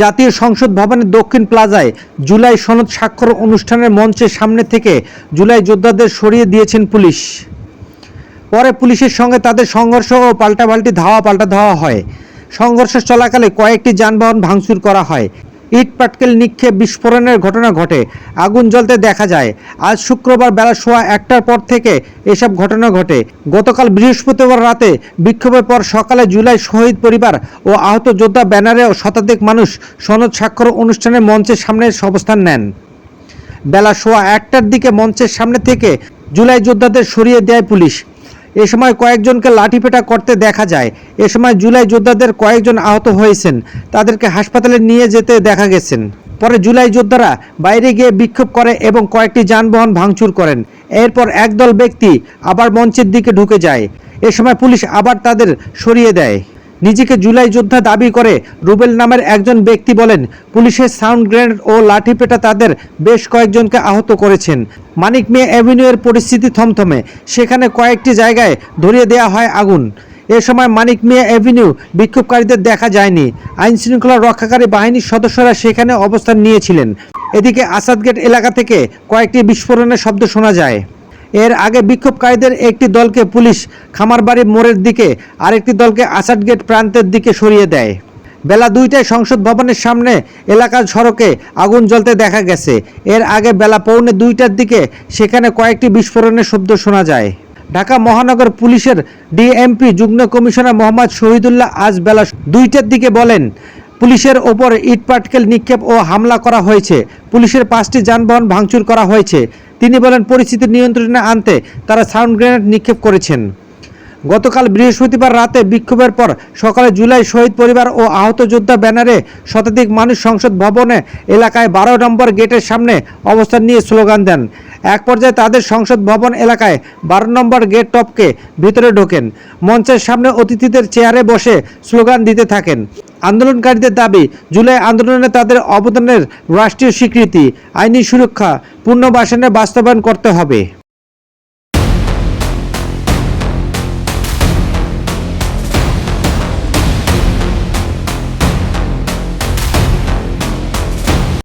জাতীয় সংসদ ভবনের দক্ষিণ প্লাজায় জুলাই সনদ স্বাক্ষর অনুষ্ঠানের মঞ্চের সামনে থেকে জুলাই যোদ্ধাদের সরিয়ে দিয়েছেন পুলিশ। পরে পুলিশের সঙ্গে তাদের সংঘর্ষ ও পাল্টাপাল্টি ধাওয়া পাল্টা ধাওয়া হয়। সংঘর্ষ চলাকালে কয়েকটি যানবাহন ভাঙচুর করা হয়। ইট পাটকেল নিক্ষেপ বিস্ফোরণের ঘটনা ঘটে। আগুন জ্বলতে দেখা যায়, আজ শুক্রবার বেলা সোয়া একটার পর থেকে এসব ঘটনা ঘটে। গতকাল বৃহস্পতিবার রাতে বিক্ষোভের পর সকালে জুলাই শহীদ পরিবার ও আহত যোদ্ধা ব্যানারে শতাধিক মানুষ সনদ স্বাক্ষর অনুষ্ঠানের মঞ্চের সামনে অবস্থান নেন। বেলা সোয়া একটার দিকে মঞ্চের সামনে থেকে জুলাই যোদ্ধাদের সরিয়ে দেয় পুলিশ। এ সময় কয়েকজনকে লাঠিপেটা করতে দেখা যায়। এ সময় জুলাই যোদ্ধাদের কয়েকজন আহত হয়েছেন। তাদেরকে হাসপাতালে নিয়ে যেতে দেখা গেছেন। পরে জুলাই যোদ্ধারা বাইরে গিয়ে বিক্ষোভ করে এবং কয়েকটি যানবাহন ভাঙচুর করেন। এরপর একদল ব্যক্তি আবার মঞ্চের দিকে ঢুকে যায়। এ সময় পুলিশ আবার তাদের সরিয়ে দেয়। নিজেকে জুলাই যোদ্ধা দাবি করে রুবেল নামের একজন ব্যক্তি বলেন, পুলিশের সাউন্ড গ্রেনেড ও লাঠিপেটা তাদের বেশ কয়েকজনকে আহত করেছেন। মানিক মিয়া অ্যাভিনিউয়ের পরিস্থিতি থমথমে। সেখানে কয়েকটি জায়গায় ধরিয়ে দেওয়া হয় আগুন। এ সময় মানিক মিয়া অ্যাভিনিউ বিক্ষোভকারীদের দেখা যায়নি। আইন শৃঙ্খলা রক্ষাকারী বাহিনীর সদস্যরা সেখানে অবস্থান নিয়েছিলেন। এদিকে আসাদগেট এলাকা থেকে কয়েকটি বিস্ফোরণের শব্দ শোনা যায়। এর আগে বিক্ষোভকারীদের একটি দলকে পুলিশ খামারবাড়ি মোড়ের দিকে আরেকটি দলকে আসাদ গেট প্রান্তের দিকে সরিয়ে দেয়। বেলা দুইটায় সংসদ ভবনের সামনে এলাকার সড়কে আগুন জ্বলতে দেখা গেছে। এর আগে বেলা পৌনে দুইটার দিকে সেখানে কয়েকটি বিস্ফোরণের শব্দ শোনা যায়। ঢাকা মহানগর পুলিশের ডিএমপি যুগ্ম কমিশনার মোহাম্মদ শহীদুল্লাহ আজ বেলা দুইটার দিকে বলেন পুলিশের ওপর ইট পাটকেল নিক্ষেপ ও হামলা করা হয়েছে। পুলিশের পাঁচটি যানবাহন ভাঙচুর করা হয়েছে। তিনি বলেন, পরিস্থিতি নিয়ন্ত্রণে আনতে তারা সাউন্ড গ্রেনেড নিক্ষেপ করেছেন। গতকাল বৃহস্পতিবার রাতে বিক্ষোভের পর সকালে জুলাই শহীদ পরিবার ও আহত যোদ্ধা ব্যানারে শতাধিক মানুষ সংসদ ভবনে এলাকায় বারো নম্বর গেটের সামনে অবস্থান নিয়ে স্লোগান দেন। এক পর্যায়ে তাদের সংসদ ভবন এলাকায় বারো নম্বর গেট টপকে ভিতরে ঢোকেন। মঞ্চের সামনে অতিথিদের চেয়ারে বসে স্লোগান দিতে থাকেন। আন্দোলনকারীদের দাবি, জুলাই আন্দোলনে তাদের অবদানের রাষ্ট্রীয় স্বীকৃতি, আইনি সুরক্ষা পুনর্বাসনে বাস্তবায়ন করতে হবে।